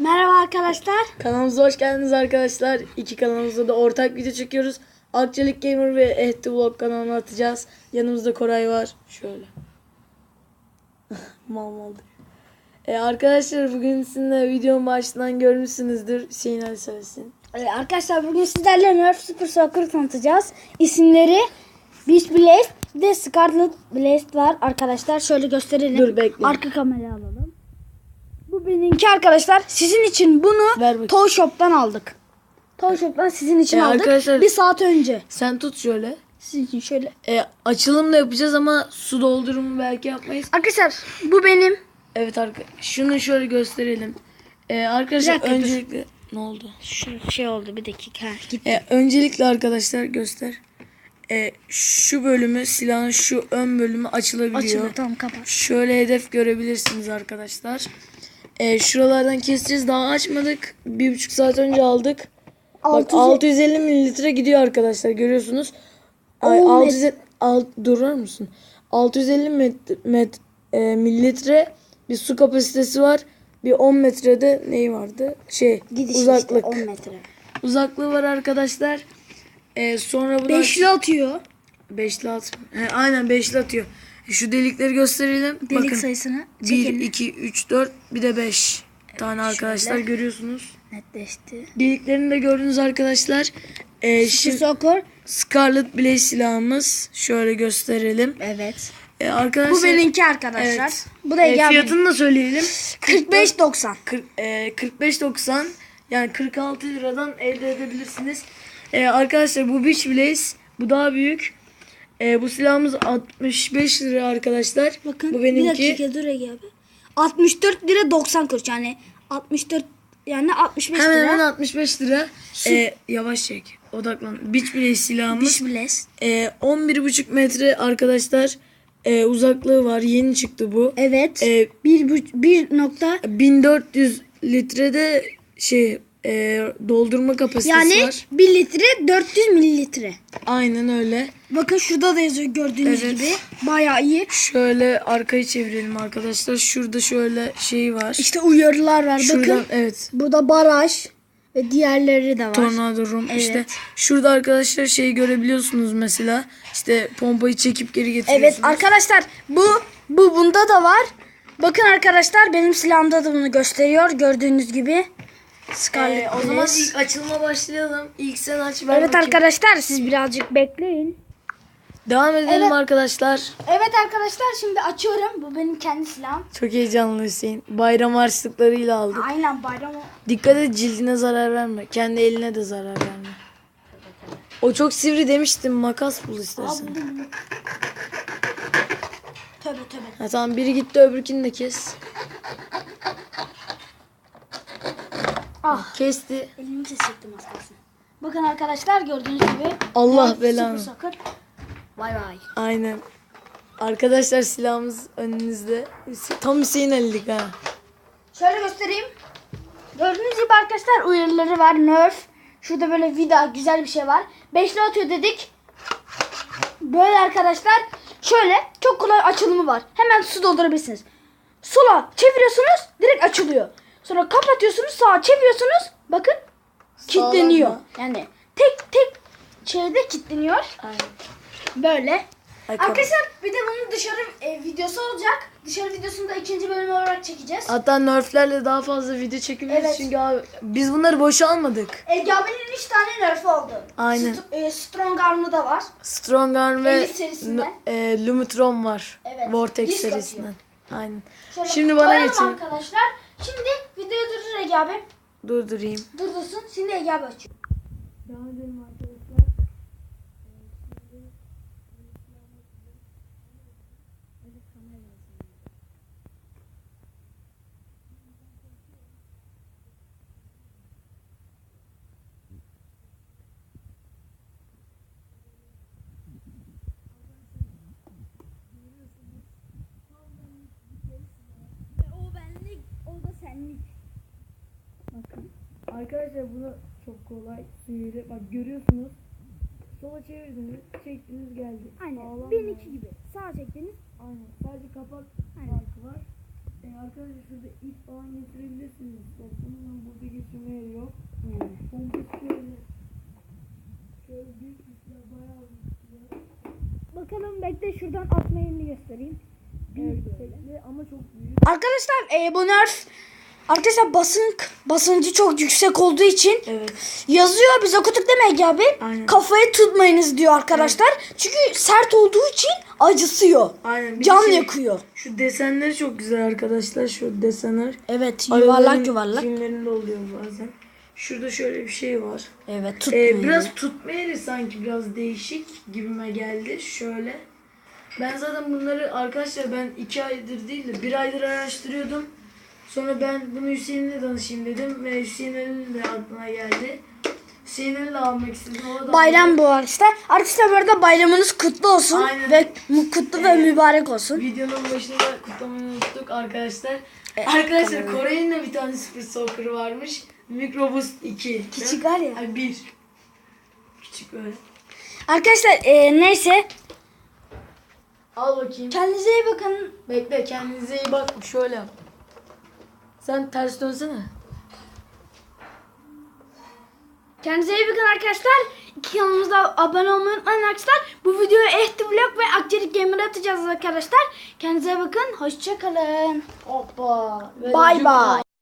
Merhaba arkadaşlar. Kanalımıza hoş geldiniz arkadaşlar. İki kanalımızda da ortak video çekiyoruz. Akçelik Gamer ve Ehti Vlog kanalına atacağız. Yanımızda Koray var. Şöyle. Mal mal diyor. E, arkadaşlar bugün sizinle videonun başından görmüşsünüzdür. Hüseyin Ali söylesin. Ee, arkadaşlar bugün sizlerle Nerf Super Soccer tanıtacağız. İsimleri Beach Blast de Scarlet Blast var arkadaşlar. Şöyle gösterelim. Dur, bekle. Arka kamerayı alalım. Bu benimki arkadaşlar. Sizin için bunu. Toy Shop'tan aldık. Toy Shop'tan sizin için Ee, aldık. arkadaşlar- Bir saat önce. Sen tut şöyle. Sizin için şöyle. E, açılım da yapacağız ama su doldurumu belki yapmayız. Arkadaşlar bu benim. Evet arkadaşlar. Şunu şöyle gösterelim. E, arkadaşlar dakika, dur. öncelikle ne oldu? Şu şey oldu bir dakika. Git. E, öncelikle arkadaşlar göster. E, şu bölümü silahın şu ön bölümü açılabiliyor. Açıldı tamam kapat. Şöyle hedef görebilirsiniz arkadaşlar. E, şuralardan keseceğiz. Daha açmadık. Bir buçuk saat önce aldık. Bak 600 650 mililitre gidiyor arkadaşlar. Görüyorsunuz. Ay, On 600 al, durur musun? 650 met, met, e, mililitre bir su kapasitesi var. Bir 10 metrede neyi vardı? Şey Gidiş uzaklık. işte 10 metre. Uzaklığı var arkadaşlar. E, sonra bunu Beşli atıyor. Beşli at. He, aynen beşli atıyor. Şu delikleri gösterelim. Delik Bakın. sayısını 1, çekelim. 2, 3, 4 bir de 5 tane arkadaşlar görüyorsunuz. Netleşti. Deliklerini de gördünüz arkadaşlar. Ee, şimdi Soccer. Scarlet Blaze silahımız. Şöyle gösterelim. Evet. Ee, arkadaşlar. Bu benimki arkadaşlar. Evet. Bu da Ee, fiyatını da söyleyelim. 45.90. 40, e, 45.90 yani 46 liradan elde edebilirsiniz. Ee, arkadaşlar bu Beach Blaze bu daha büyük. Ee, bu silahımız 65 lira arkadaşlar. Bakın bu bir benimki. dakika dur Ege abi. 64 lira 90 kuruş yani 64 yani 65 Hemen lira. hemen 65 lira. Ee, yavaş çek. Odaklan. Beach Blaze silahımız. Diş biles. Ee, 11,5 metre arkadaşlar ee, uzaklığı var. Yeni çıktı bu. Evet. Ee, bir, bu- bir nokta 1400 litrede şey ee, doldurma kapasitesi yani var. 1 litre 400 mililitre. Aynen öyle. Bakın şurada da yazıyor gördüğünüz Evet. gibi. Bayağı iyi. Şöyle arkayı çevirelim arkadaşlar. Şurada şöyle şey var. İşte uyarılar var. Şuradan Bakın evet. burada baraj ve diğerleri de var. Tornado room. Evet. İşte şurada arkadaşlar şeyi görebiliyorsunuz mesela. İşte pompayı çekip geri getiriyorsunuz. Evet arkadaşlar bu bu bunda da var. Bakın arkadaşlar benim silahımda da bunu gösteriyor gördüğünüz gibi. Scarlet Ee, o zaman ilk açılıma başlayalım. İlk sen aç ben Evet bakayım. arkadaşlar siz birazcık bekleyin. Devam edelim Evet. arkadaşlar. Evet arkadaşlar şimdi açıyorum. Bu benim kendi silahım. Çok heyecanlı Hüseyin. Bayram harçlıklarıyla aldık. Aynen bayram. Dikkat et cildine zarar verme. Kendi eline de zarar verme. O çok sivri demiştim. Makas bul istersen. Tövbe tövbe. Ha, tamam biri gitti öbürkünü de kes. Ah Kesti. elimi kesecektim az kalsın. Bakın arkadaşlar gördüğünüz gibi. Allah belanı. Soccer. Vay vay. Aynen. Arkadaşlar silahımız önünüzde. Tam Hüseyin Ali'lik ha. Şöyle göstereyim. Gördüğünüz gibi arkadaşlar uyarıları var. Nerf. Şurada böyle vida güzel bir şey var. Beşli atıyor dedik. Böyle arkadaşlar. Şöyle çok kolay açılımı var. Hemen su doldurabilirsiniz. Sola çeviriyorsunuz direkt açılıyor. Sonra kapatıyorsunuz sağa çeviriyorsunuz. Bakın kilitleniyor. Sağlam mı? Yani tek tek şeyde kilitleniyor. Aynen. Böyle. Arkadaşlar bir de bunun dışarı e, videosu olacak. Dışarı videosunu da ikinci bölüm olarak çekeceğiz. Hatta nerflerle daha fazla video çekebiliriz Evet. çünkü abi biz bunları boşa almadık. Ege abinin 3 tane nerf oldu. Aynen. St- e, Strong Arm'ı da var. Strong Arm ve Elite serisinden. E, Lumitron var. Evet, Vortex disk atıyor. serisinden. Aynen. Şöyle Şimdi bana koyalım geçelim. arkadaşlar. Şimdi videoyu durdur Ege abi. Durdurayım. Durdursun. Şimdi Ege abi açıyor. Devam edelim arkadaşlar. O benlik, o da senlik. Bakın. Arkadaşlar bunu çok kolay sihirli. Bak görüyorsunuz. Sola çevirdiniz, çektiniz geldi. Aynen. Sağlam Benimki yani. gibi. Sağa çektiniz. Aynen. Sadece kapak Aynen. farkı var. E, arkadaşlar şurada ip falan getirebilirsiniz. ama burada getirme yeri yok. Pompası şöyle. Şöyle büyük bir silah bayağı silah. Bakalım bekle şuradan atma yerini göstereyim. Evet, böyle. ama çok büyük. Arkadaşlar e, bu nerf Arkadaşlar basın basıncı çok yüksek olduğu için Evet. yazıyor biz okuduk demek abi. Aynen. Kafayı tutmayınız diyor arkadaşlar. Çünkü sert olduğu için acısıyor. Aynen. bir Can şey, yakıyor. Şu desenleri çok güzel arkadaşlar. Şu desenler. Evet yuvarlak yuvarlak. Filmlerinde oluyor bazen. Şurada şöyle bir şey var. Evet Ee, tutmuyor. biraz tutma yeri sanki biraz değişik gibime geldi. Şöyle. Ben zaten bunları arkadaşlar ben iki aydır değil de bir aydır araştırıyordum. Sonra ben bunu Hüseyin'le danışayım dedim ve Hüseyin'in de aklına geldi. Hüseyin'i de almak istedim. O da Bayram bu arkadaşlar. Arkadaşlar bu arada bayramınız kutlu olsun Aynen. ve mu- kutlu ve mübarek olsun. Videonun başında kutlamayı unuttuk arkadaşlar. E, arkadaşlar Kore'nin de bir tane Super Soaker varmış. Microboost 2. Küçük var ya. Ay 1. Küçük böyle. Arkadaşlar e, neyse Al bakayım. kendinize iyi bakın. Bekle kendinize iyi bak. Şöyle yap. Sen ters dönsene. Kendinize iyi bakın arkadaşlar. İki kanalımıza abone olmayı unutmayın arkadaşlar. Bu videoyu Ehti Vlog ve Akçelik Gamer atacağız arkadaşlar. Kendinize bakın. Hoşçakalın. Hoppa. Bay bay.